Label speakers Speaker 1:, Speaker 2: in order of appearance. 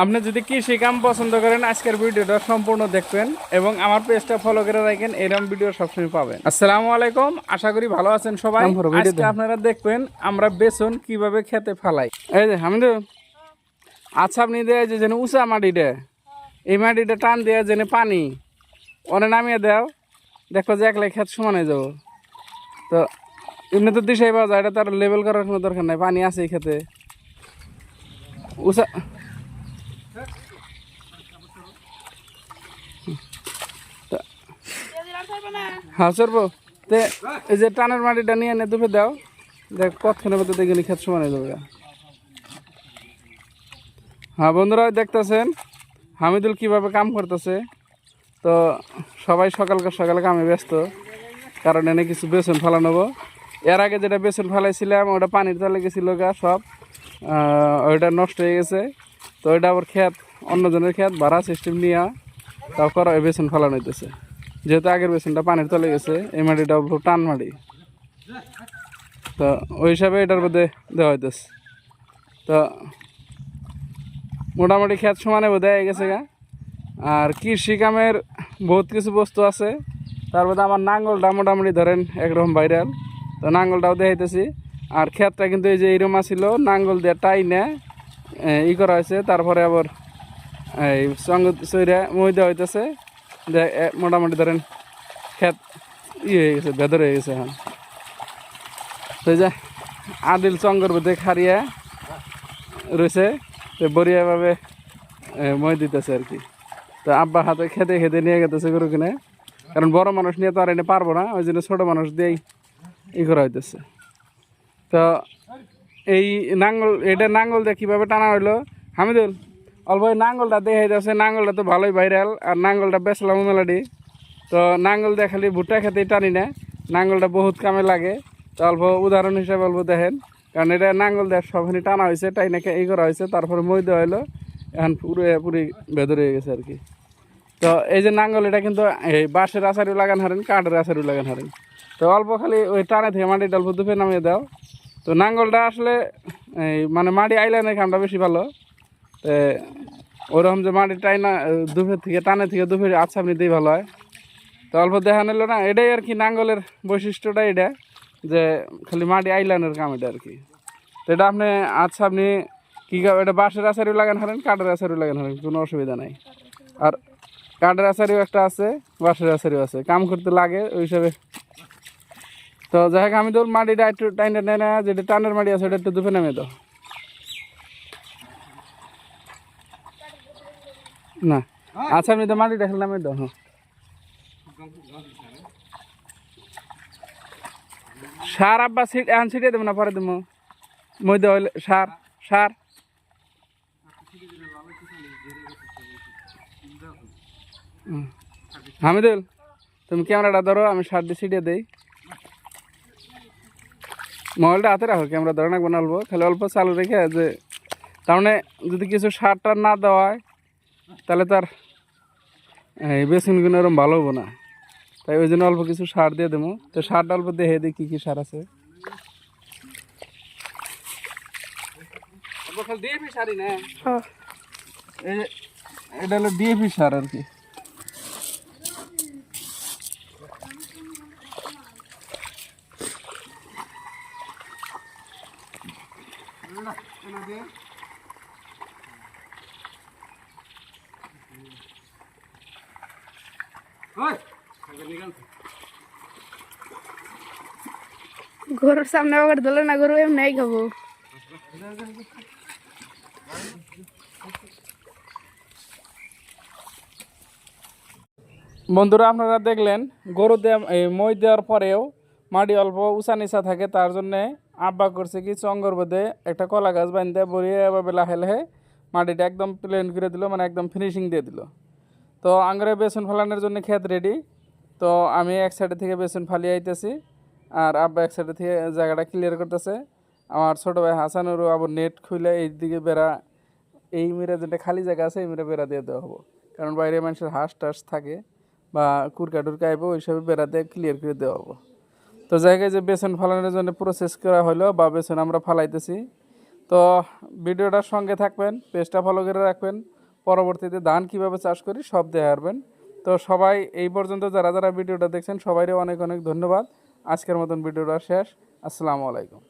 Speaker 1: আপনি যদি কৃষি কাম পছন্দ করেন আজকের ভিডিওটা সম্পূর্ণ দেখবেন এবং আমার পেজটা ফলো করে রাখেন এরকম ভিডিও সবসময় পাবেন। আসসালামু আলাইকুম আশা করি ভালো আছেন সবাই। আজকে আপনারা দেখবেন আমরা বেসন কীভাবে খেতে ফালাই। এই যে হামিদু। আচ্ছা আপনি দেয় যে যেন উঁচা মাটিটা এই মাটিটা টান দিয়ে যেন পানি অনে নামিয়ে দাও। দেখো যে একলাই খেত সমান হয়ে যাব। তো এমনি তো দিশাই পাওয়া যায় এটা তার লেভেল করার কোনো দরকার নাই পানি আছে এই খেতে। উষা হ্যাঁ সরবো। তে, এই যে টানের মাটিটা নিয়ে এনে দুপে দাও। দেখ কতক্ষণের মধ্যে দেখে খেত সমান হয়ে যাবে হ্যাঁ বন্ধুরা, দেখতেছেন? হামিদুল কীভাবে কাম করতেছে? তো সবাই সকাল সকালে কামে ব্যস্ত। কারণ এনে কিছু বেসন ফালানো হব। এর আগে যেটা বেসন ফালাইছিলাম, ওটা পানির তলে গেছিল গা, সব। ওইটা নষ্ট হয়ে গেছে। তো এটা আবার ক্ষেত অন্যজনের ক্ষেত ভাড়া সিস্টেম নিয়ে তারপর ওই বেসন ফালানো হইতেছে। যেহেতু আগের বেসনটা পানির তলে গেছে এই মাটিটা পুরো টান মাটি। তো ওই হিসাবে এটার মধ্যে দেওয়া হইতেছে। তো মোটামুটি ক্ষেত সমানে বোধ হয়ে গেছে গা। আর কৃষি কামের বহুত কিছু বস্তু আছে। তার মধ্যে আমার নাঙ্গলটা মোটামুটি ধরেন একরকম ভাইরাল তো নাঙ্গলটাও দেখাইতেছি। আর ক্ষেতটা কিন্তু এই যে এইরকম ছিল নাঙ্গল দিয়ে টাইনে এ, ই করা হয়েছে তারপরে আবার এই সঙ্গ সৈরা মই দেওয়া হইতেছে মোটামুটি ধরেন ক্ষেত ই হয়ে গেছে ভেদর হয়ে গেছে এখন। এই যে আদিল চঙ্গর মধ্যে খারিয়া রয়েছে তো বড়িয়াভাবে এ, মই দিতেছে আর কি। তো আব্বা হাতে খেতে খেতে নিয়ে গেতেছে গরু কিনে কারণ বড় মানুষ নিয়ে তো আর এনে পারব না ওই জন্য ছোটো মানুষ দিয়েই ই করা হইতেছে। তো এই নাঙ্গল, এটা নাঙ্গল দিয়ে কীভাবে টানা হইল? হামিদুল, অল্প ওই নাঙ্গলটা দেখাই যাচ্ছে, নাঙ্গলটা তো ভালোই ভাইরাল আর নাঙ্গলটা বেচলাম মেলাডি। তো নাঙ্গল দিয়ে খালি ভুট্টা খেতেই টানি না, নাঙ্গলটা বহুত কামে লাগে। তো অল্প উদাহরণ হিসাবে অল্প দেখেন, কারণ এটা নাঙ্গল দিয়ে সবখানি টানা হয়েছে টাই না এই করা হয়েছে, তারপরে মই দেওয়া হইল, এখন পুরো পুরি ভেতরে হয়ে গেছে আর কি তো এই যে নাঙ্গল, এটা কিন্তু এই বাঁশের আচারিও লাগান হারেন, কাঠের আচারিও লাগান হারেন। তো অল্প খালি ওই টানে থেকে মাটিটা অল্প দুপে নামিয়ে দাও। তো নাঙ্গলটা আসলে, এই মানে মাটি আইলাইনের কামটা বেশি ভালো। তো ওরকম যে মাটি টাইনা দুপের থেকে টানে থেকে দুপের আচ্ছা আপনি দিই ভালো হয়। তো অল্প দেখা নিল না, এটাই আর কি নাঙ্গলের বৈশিষ্ট্যটা এটা, যে খালি মাটি আইলাইনের কাম এটা আর কি। তো এটা আপনি আচ্ছা আপনি কী কা- এটা বাঁশের আচারিও লাগান হারেন, কাঠের আচারিও লাগান হারেন, কোনো অসুবিধা নাই। আর কাঠের আচারিও একটা আছে, বাঁশের আচারিও আছে। কাম করতে লাগে, ওই হিসাবে তো যাই হোক, আমি তো মাটিটা একটু টাইনে নেয় না যেটা টানের মাটি আছে, ওটা একটু দুপে নামিয়ে দাও। না আচ্ছা আমি তো মাটিটা খেলে নামিয়ে দাও হ্যাঁ। সার আব্বা সিট এখন ছিটিয়ে দেবো না, পরে দেবো। মই দেওয়া হইলে সার সার। হুম। হামিদুল তুমি ক্যামেরাটা ধরো, আমি সার দিয়ে ছিটিয়ে দেই। মোবাইলটা হাতে রাখো ক্যামেরা ধরে না অল্প। খালি অল্প চালু রেখে যে তার মানে যদি কিছু সার টার না দেওয়া হয় তাহলে তার এই বেসনগুলো এরকম ভালো হব না। তাই ওই জন্য অল্প কিছু সার দিয়ে দেবো। তো সারটা অল্প দেখে দিই কী কী সার আছে? ডিএপি সারই না? এই যে এটা হলো ডিএপি সার আর কি।
Speaker 2: গরুর সামনে আবার ধরলে না গরু এমনি খাব।
Speaker 1: বন্ধুরা আপনারা দেখলেন গরু দেওয়া এই মই দেওয়ার পরেও মাটি অল্প উঁচা নিচা থাকে তার জন্যে আব্বা করছে কি, চঙ্গর বেঁধে একটা কলা গাছ বাঁধতে বড়িয়ে এভাবে লাহে লাহে মাটিটা একদম প্লেন করে দিল মানে একদম ফিনিশিং দিয়ে দিল। তো আঙ্গরে বেসন ফালানোর জন্য ক্ষেত রেডি তো আমি এক সাইডে থেকে বেসন ফালিয়ে আইতেছি, আর আব্বা এক সাইডে থেকে জায়গাটা ক্লিয়ার করতেছে। আমার ছোটো ভাই হাসানুরও আবার নেট খুলে এইদিকে বেড়া, এই মেরে যেটা খালি জায়গা আছে, এই মেরে বেড়া দিয়ে দেওয়া হব। কারণ বাইরে মানুষের হাঁস টাস থাকে বা কুরকা টুরকা আইবো ওইসব বেড়া দিয়ে ক্লিয়ার করে দেওয়া হব। তো জায়গায় যে বেসন ফালানোর জন্য প্রসেস করা হলো বা বেসন আমরা ফালাইতেছি। তো ভিডিওটার সঙ্গে থাকবেন, পেজটা ফলো করে রাখবেন। পরবর্তীতে ধান কীভাবে চাষ করি সব দেখে হারবেন তো সবাই এই পর্যন্ত যারা যারা ভিডিওটা দেখছেন সবাইরে অনেক অনেক ধন্যবাদ। আজকের মতন ভিডিওটা শেষ। আসসালামু আলাইকুম।